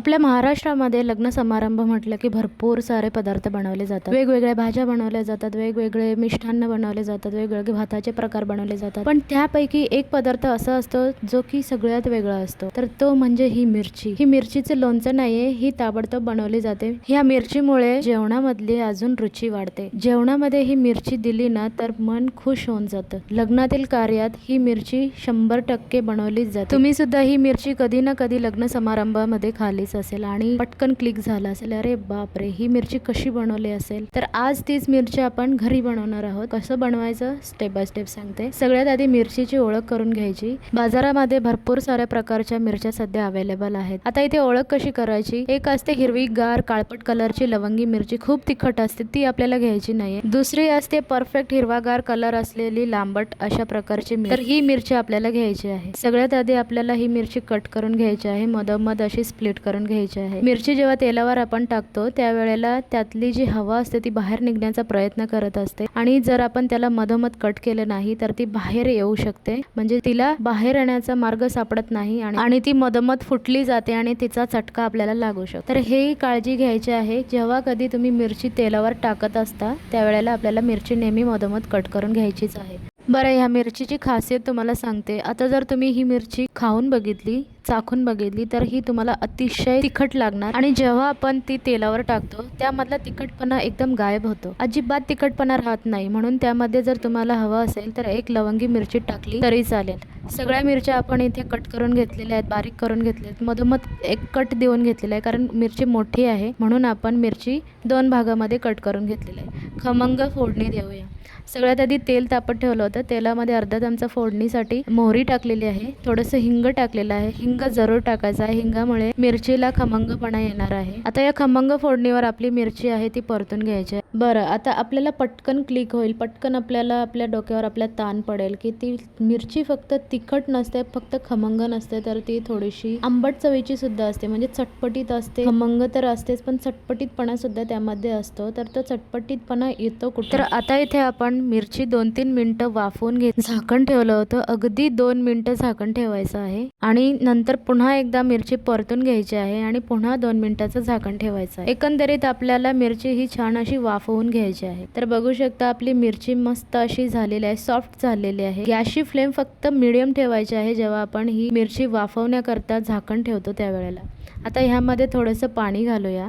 आपल्या महाराष्ट्रामध्ये लग्न समारंभ म्हटलं की भरपूर सारे पदार्थ बनवले जातात. वेगवेगळ्या भाज्या बनवल्या जातात वेगवेगळे मिष्ठान्न बनवले जातात वेगवेगळे भाताचे प्रकार बनवले जातात. पण त्यापैकी एक पदार्थ असा असतो जो की सगळ्यात वेगळा असतो. तर तो म्हणजे ही मिरची. ही मिरचीचं लोणचं नाहीये ही ताबडतोब बनवली जाते. ह्या मिरचीमुळे जेवणामधली अजून रुची वाढते. जेवणामध्ये ही मिरची दिली ना तर मन खुश होऊन जातं. लग्नातील कार्यात ही मिरची शंभर टक्के बनवलीच जाते. तुम्ही सुद्धा ही मिरची कधी ना कधी लग्न समारंभामध्ये खालीच असेल आणि पटकन क्लिक झालं असेल अरे बापरे ही मिरची कशी बनवली असेल? तर आज तीच मिरची आपण घरी बनवणार आहोत. कसं बनवायचं? स्टेप बाय स्टेप सांगते. सगळ्यात आधी मिरचीची ओळख करून घ्यायची. बाजारामध्ये भरपूर साऱ्या प्रकारच्या मिरच्या सध्या अवेलेबल आहेत. आता इथे ओळख कशी करायची? एक असते हिरवी गार काळपट कलरची लवंगी मिरची. खूप तिखट असते ती आपल्याला घ्यायची नाहीये. दुसरी असते परफेक्ट हिरवागार कलर असलेली लांबट अशा प्रकारची मिरची. तर ही मिरची आपल्याला घ्यायची आहे. सगळ्यात आधी आपल्याला ही मिरची कट करून घ्यायची आहे. मधोमध अशी स्प्लिट करून घ्यायची आहे. मिरची जेव्हा तेलावर आपण टाकतो त्यावेळेला त्यातली जी हवा असते ती बाहेर निघण्याचा प्रयत्न करत असते. आणि जर आपण त्याला मधोमध कट केलं नाही तर ती बाहेर येऊ शकते. म्हणजे तिला बाहेर येण्याचा मार्ग सापडत नाही आणि आणि ती मधोमध फुटली जाते आणि तिचा चटका आपल्याला लागू शकतो. तर हे काळजी घ्यायची आहे. जेव्हा कधी तुम्ही मिरची तेलावर टाकत असता त्यावेळेला आपल्याला मिरची नेहमी मधोमध कट करून घ्यायचीच आहे. बरं ह्या मिरचीची खासियत तुम्हाला सांगते. आता जर तुम्ही ही मिरची खाऊन बघितली चाखून बघितली तर ही तुम्हाला अतिशय तिखट लागणार. आणि जेव्हा आपण ती तेलावर टाकतो त्यामधला तिखटपणा एकदम गायब होतो. अजिबात तिखटपणा राहत नाही. म्हणून त्यामध्ये जर तुम्हाला हवं असेल तर एक लवंगी मिरची टाकली तरी चालेल. सगळ्या मिरच्या आपण इथे कट करून घेतलेल्या आहेत बारीक करून घेतल्या आहेत. मधोमध एक कट देऊन घेतलेला आहे कारण मिरची मोठी आहे. म्हणून आपण मिरची दोन भागामध्ये कट करून घेतलेली आहे. खमंग फोडणी देऊया. सगळ्यात आधी तेल तापत ठेवलं होतं. तेलामध्ये अर्धा चमचा फोडणीसाठी मोहरी टाकलेली आहे. थोडंसं हिंग टाकलेलं आहे. हिंग जरूर टाकायचा. आहे हिंगामुळे मिरचीला खमंगपणा येणार आहे. आता या खमंग फोडणीवर आपली मिरची आहे ती परतून घ्यायची आहे. बरं आता आपल्याला पटकन क्लिक होईल. पटकन आपल्याला आपल्या डोक्यावर आपल्या ताण पडेल की ती मिरची फक्त तिखट नसते फक्त खमंग नसते तर ती थोडीशी आंबट चवीची सुद्धा असते. म्हणजे चटपटीत असते. खमंग तर असतेच पण चटपटीतपणा सुद्धा त्यामध्ये असतो. तर तो चटपटीतपणा येतो कुठे तर आता इथे आपण मिरची दोन तीन मिनिटं वाफवून घेत झाकण ठेवलं होतं. अगदी दोन मिनिटं झाकण ठेवायचं आहे. आणि नंतर नंतर पुन्हा एकदा मिरची परतून घ्यायची आहे आणि पुन्हा दोन मिनिटाचं झाकण ठेवायचं आहे. एकंदरीत आपल्याला मिरची ही छान अशी वाफवून घ्यायची आहे. तर बघू शकता आपली मिरची मस्त अशी झालेली आहे सॉफ्ट झालेली आहे. गॅसची फ्लेम फक्त मिडियम ठेवायची आहे जेव्हा आपण ही मिरची वाफवण्याकरता झाकण ठेवतो त्यावेळेला. आता ह्यामध्ये थोडंसं पाणी घालूया.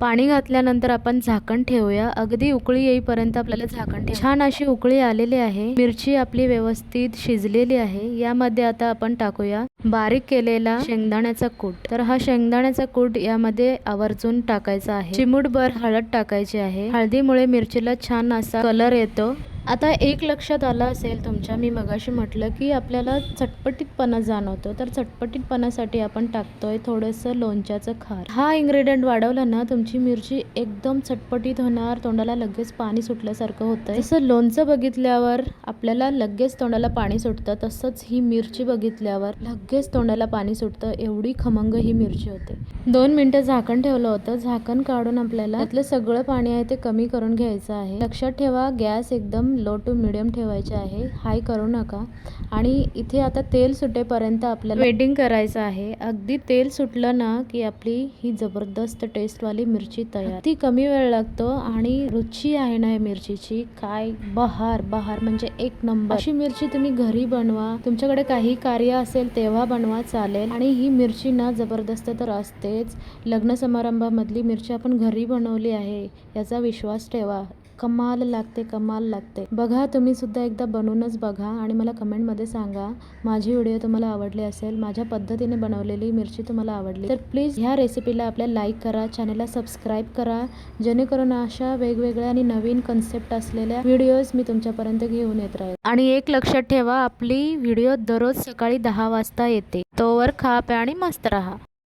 पाणी घातल्यानंतर आपण झाकण ठेवूया. अगदी उकळी येईपर्यंत आपल्याला झाकण ठेव छान अशी उकळी आलेली आहे. मिरची आपली व्यवस्थित शिजलेली आहे. यामध्ये आता आपण टाकूया बारीक केलेला शेंगदाण्याचा कूट. तर हा शेंगदाण्याचा कूट यामध्ये आवर्जून टाकायचा आहे. चिमूटभर हळद टाकायची आहे. हळदीमुळे मिरचीला छान असा कलर येतो. आता एक लक्षात आलं असेल तुमच्या मी मगाशी म्हटलं की आपल्याला चटपटीतपणा जाणवतो. तर चटपटीतपणासाठी आपण टाकतोय थोडंसं लोणच्याचं खार. हा इन्ग्रेडियंट वाढवला ना तुमची मिरची एकदम चटपटीत होणार तोंडाला लगेच पाणी सुटल्यासारखं होतं जसं लोणचं बघितल्यावर आपल्याला लगेच तोंडाला पाणी सुटतं तसंच ही मिरची बघितल्यावर लगेच तोंडाला पाणी सुटतं एवढी खमंग ही मिरची होते. दोन मिनटं झाकण ठेवलं होतं झाकण काढून आपल्याला त्यातलं सगळं पाणी आहे ते कमी करून घ्यायचं आहे. लक्षात ठेवा गॅस एकदम लो टू मिडियम ठेवायचे आहे हाय करू नका. आणि इथे आता तेल सुटेपर्यंत आपल्याला वेटिंग करायचं आहे. अगदी तेल सुटलं ना की आपली ही जबरदस्त टेस्टवाली मिरची तयार. ती कमी वेळ लागतो आणि रुची आहे ना मिरचीची. काय बहार बहार म्हणजे एक नंबर अशी मिरची तुम्ही घरी बनवा. तुमच्याकडे काही कार्य असेल तेव्हा बनवा चालेल. आणि ही मिरची ना जबरदस्त तर असतेच. लग्न समारंभामधली मिरची आपण घरी बनवली आहे याचा विश्वास ठेवा. कमाल लागते कमाल लागते. बघा तुम्ही सुद्धा एकदा बनवूनच बघा आणि मला कमेंटमध्ये सांगा माझी व्हिडिओ तुम्हाला आवडली असेल माझ्या पद्धतीने बनवलेली मिरची तुम्हाला आवडली तर प्लीज ह्या रेसिपीला आपल्या लाईक करा चॅनलला सबस्क्राईब करा जेणेकरून अशा वेगवेगळ्या आणि नवीन कन्सेप्ट असलेल्या व्हिडिओज मी तुमच्यापर्यंत घेऊन येत राहील. आणि एक लक्षात ठेवा आपली व्हिडिओ दररोज सकाळी दहा वाजता येते. तोवर खा प्या आणि मस्त राहा.